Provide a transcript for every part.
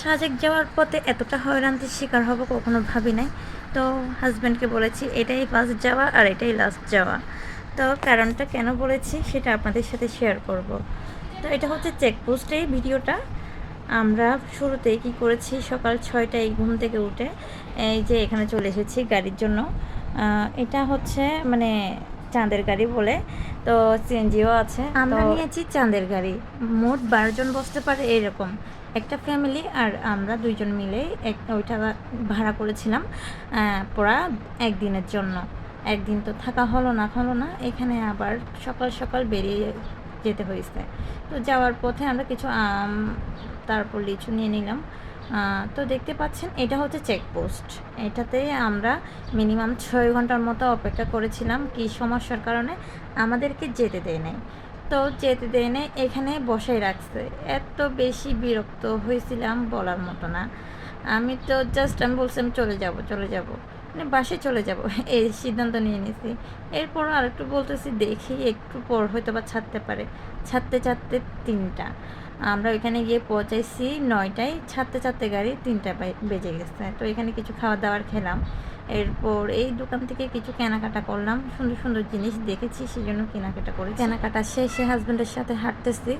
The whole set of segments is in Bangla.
সাজেক যাওয়ার পথে এতটা হয়রানির শিকার হব কখনো ভাবি নাই। তো হাজব্যান্ডকে বলেছি এটাই ফার্স্ট যাওয়া আর এটাই লাস্ট যাওয়া। তো কারণটা কেন বলেছি সেটা আপনাদের সাথে শেয়ার করব। তো এটা হচ্ছে চেকপোস্টেই ভিডিওটা। আমরা শুরুতেই কি করেছি সকাল ছয়টায় ঘুম থেকে উঠে এই যে এখানে চলে এসেছি গাড়ির জন্য। এটা হচ্ছে মানে চাঁদের গাড়ি বলে তো সিএনজিও আছে। আমরা নিয়েছি চাঁদের গাড়ি। মোট বারো জন বসতে পারে এরকম। একটা ফ্যামিলি আর আমরা দুইজন মিলে এক, ওইটা ভাড়া করেছিলাম পড়া একদিনের জন্য। একদিন তো থাকা হলো না হলো না, এখানে আবার সকাল সকাল বেরিয়ে যেতে হয়েছে। তো যাওয়ার পথে আমরা কিছু আম, তারপর লিচু নিয়ে নিলাম। তো দেখতে পাচ্ছেন, এটা হচ্ছে চেকপোস্ট এটাতে আমরা মিনিমাম ছয় ঘণ্টার মতো অপেক্ষা করেছিলাম, কি সমস্যার কারণে আমাদেরকে যেতে দেয় নাই। তো যেতে দেয় না এখানে বসাই রাখছে। এত বেশি বিরক্ত হয়েছিলাম বলার মতো না। আমি তো জাস্ট আমি বলছিলাম, চলে যাব চলে যাব। মানে বাসে চলে যাব। এই সিদ্ধান্ত নিয়ে নিয়েছি এরপর আর একটু বলতেছি, দেখি একটু পর হয়তো বা ছাড়তে পারে। ছাড়তে ছাড়তে তিনটা। আমরা ওইখানে গিয়ে পৌঁছাইছি নয়টায়। ছাড়তে ছাড়তে গাড়ি তিনটা বেজে গেছে। তো এখানে কিছু খাওয়া দাওয়ার খেলাম। এরপর এই দোকান থেকে কিছু কেনাকাটা করলাম। সুন্দর সুন্দর জিনিস দেখেছি সেই জন্য কেনাকাটা করি কেনাকাটা শেষে হাজব্যান্ডের সাথে হাঁটতেছি।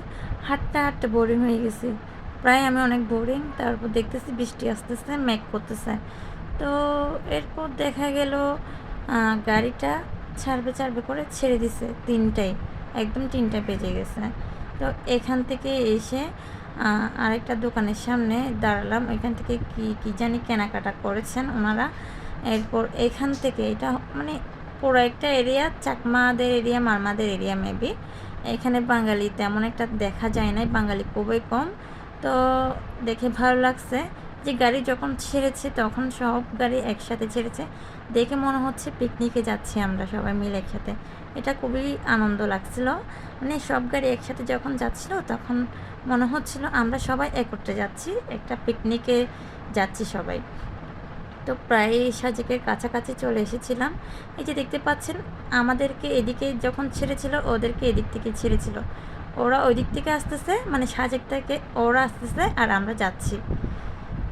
হাঁটতে হাঁটতে বোরিং হয়ে গেছি। প্রায় আমি অনেক বোরিং তারপর দেখতেছি বৃষ্টি আসতেছে, মেঘ করতেছে। তো এরপর দেখা গেল গাড়িটা ছাড়বে ছাড়বে করে ছেড়ে দিছে তিনটায় একদম তিনটায় বেজে গেছে। তো এখান থেকে এসে আরেকটা দোকানের সামনে দাঁড়ালাম। এখান থেকে কি কি জানি কেনাকাটা করেছেন ওনারা। এরপর এখান থেকে এটা মানে পুরো একটা এরিয়া, চাকমাদের এরিয়া, মারমাদের এরিয়া মেবি। এখানে বাঙালি তেমন একটা দেখা যায় নাই, বাঙালি খুবই কম। তো দেখে ভালো লাগছে যে গাড়ি যখন ছেড়েছে, তখন সব গাড়ি একসাথে ছেড়েছে। দেখে মনে হচ্ছে পিকনিকে যাচ্ছি আমরা সবাই মিলে একসাথে। এটা খুবই আনন্দ লাগছিল। মানে সব গাড়ি একসাথে যখন যাচ্ছিল, তখন মনে হচ্ছিল আমরা সবাই একত্রে যাচ্ছি, একটা পিকনিকে যাচ্ছি সবাই। তো প্রায় সাজেকের কাছাকাছি চলে এসেছিলাম। এই যে দেখতে পাচ্ছেন, আমাদেরকে এদিকে যখন ছেড়েছিল, ওদেরকে এদিক থেকে ছেড়েছিল। ওরা ওই দিক থেকে আসতেছে মানে সাজেক থেকে ওরা আসতেছে আর আমরা যাচ্ছি।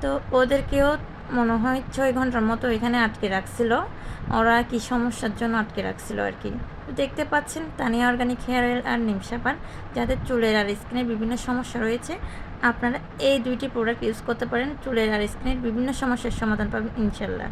তো ওদেরকেও মনে হয় ছয় ঘণ্টার মতো এখানে আটকে রাখছিল। ওরা কি সমস্যার জন্য আটকে রাখছিল আর কি। দেখতে পাচ্ছেন, তানিয়া অর্গানিক হেয়ার অয়েল আর নিমসাপান যাদের চুলের আর স্কিনের বিভিন্ন সমস্যা রয়েছে, আপনারা এই দুইটি প্রোডাক্ট ইউজ করতে পারেন, চুলের আর স্কিনের বিভিন্ন সমস্যার সমাধান পাবেন ইনশাল্লাহ।